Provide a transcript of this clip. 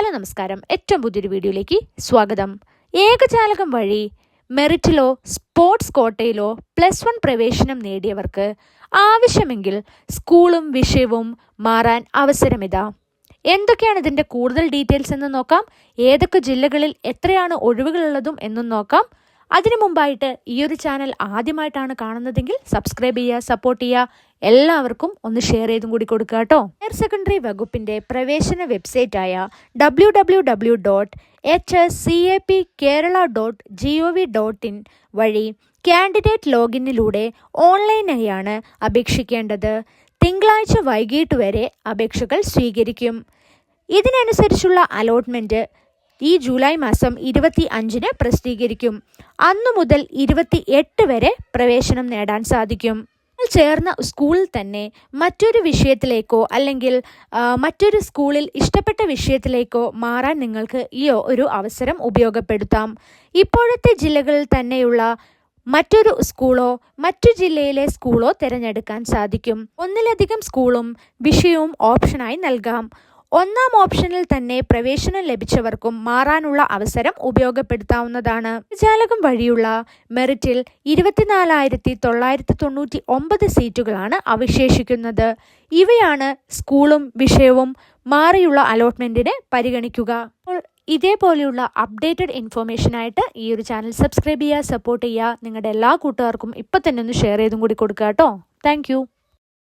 Hello നമസ്കാരം. ഏറ്റവും പുതിയൊരു വീഡിയോയിലേക്ക് സ്വാഗതം. ഏകജാലകം വഴി മെറിറ്റിലോ സ്പോർട്സ് കോട്ടയിലോ പ്ലസ് വൺ പ്രവേശനം നേടിയവർക്ക് ആവശ്യമെങ്കിൽ സ്കൂളും വിഷയവും മാറാൻ അവസരമിതാ. എന്തൊക്കെയാണ് ഇതിന്റെ കൂടുതൽ ഡീറ്റെയിൽസ് എന്ന് നോക്കാം? ഏതൊക്കെ ജില്ലകളിൽ എത്രയാണ് ഒഴിവുകളുള്ളതും എന്നും നോക്കാം. അതിനു മുമ്പായിട്ട് ഈ ഒരു ചാനൽ ആദ്യമായിട്ടാണ് കാണുന്നതെങ്കിൽ സബ്സ്ക്രൈബ് ചെയ്യുക സപ്പോർട്ട് ചെയ്യുക. എല്ലാവർക്കും ഒന്ന് ഷെയർ ചെയ്തും കൂടി കൊടുക്കുക കേട്ടോ. ഹയർ സെക്കൻഡറി വകുപ്പിന്റെ പ്രവേശന വെബ്സൈറ്റായ W W W dot H S C A P Kerala dot G O V dot in വഴി കാൻഡിഡേറ്റ് ലോഗിനിലൂടെ ഓൺലൈനായാണ് അപേക്ഷിക്കേണ്ടത്. തിങ്കളാഴ്ച വൈകിട്ട് വരെ അപേക്ഷകൾ സ്വീകരിക്കും. ഇതിനനുസരിച്ചുള്ള അലോട്ട്മെന്റ് ഈ ജൂലൈ മാസം ഇരുപത്തി അഞ്ചിന് പ്രസിദ്ധീകരിക്കും. അന്നു മുതൽ ഇരുപത്തി എട്ട് വരെ പ്രവേശനം നേടാൻ സാധിക്കും. ചേർന്ന സ്കൂളിൽ തന്നെ മറ്റൊരു വിഷയത്തിലേക്കോ അല്ലെങ്കിൽ മറ്റൊരു സ്കൂളിൽ ഇഷ്ടപ്പെട്ട വിഷയത്തിലേക്കോ മാറാൻ നിങ്ങൾക്ക് ഈ ഒരു അവസരം ഉപയോഗപ്പെടുത്താം. ഇപ്പോഴത്തെ ജില്ലകളിൽ തന്നെയുള്ള മറ്റൊരു സ്കൂളോ മറ്റു ജില്ലയിലെ സ്കൂളോ തിരഞ്ഞെടുക്കാൻ സാധിക്കും. ഒന്നിലധികം സ്കൂളും വിഷയവും ഓപ്ഷനായി നൽകാം. ഒന്നാം ഓപ്ഷനിൽ തന്നെ പ്രവേശനം ലഭിച്ചവർക്കും മാറാനുള്ള അവസരം ഉപയോഗപ്പെടുത്താവുന്നതാണ്. ജാലകം വഴിയുള്ള മെറിറ്റിൽ ഇരുപത്തിനാലായിരത്തി തൊള്ളായിരത്തി തൊണ്ണൂറ്റി ഒമ്പത് സീറ്റുകളാണ് അവശേഷിക്കുന്നത്. ഇവയാണ് സ്കൂളും വിഷയവും മാറിയുള്ള അലോട്ട്മെന്റിനെ പരിഗണിക്കുക. അപ്പോൾ ഇതേപോലെയുള്ള അപ്ഡേറ്റഡ് ഇൻഫോർമേഷനായിട്ട് ഈ ഒരു ചാനൽ സബ്സ്ക്രൈബ് ചെയ്യുക സപ്പോർട്ട് ചെയ്യുക. നിങ്ങളുടെ എല്ലാ കൂട്ടുകാർക്കും ഇപ്പം തന്നെ ഒന്ന് ഷെയർ ചെയ്തും കൂടി കൊടുക്കുക കേട്ടോ. താങ്ക്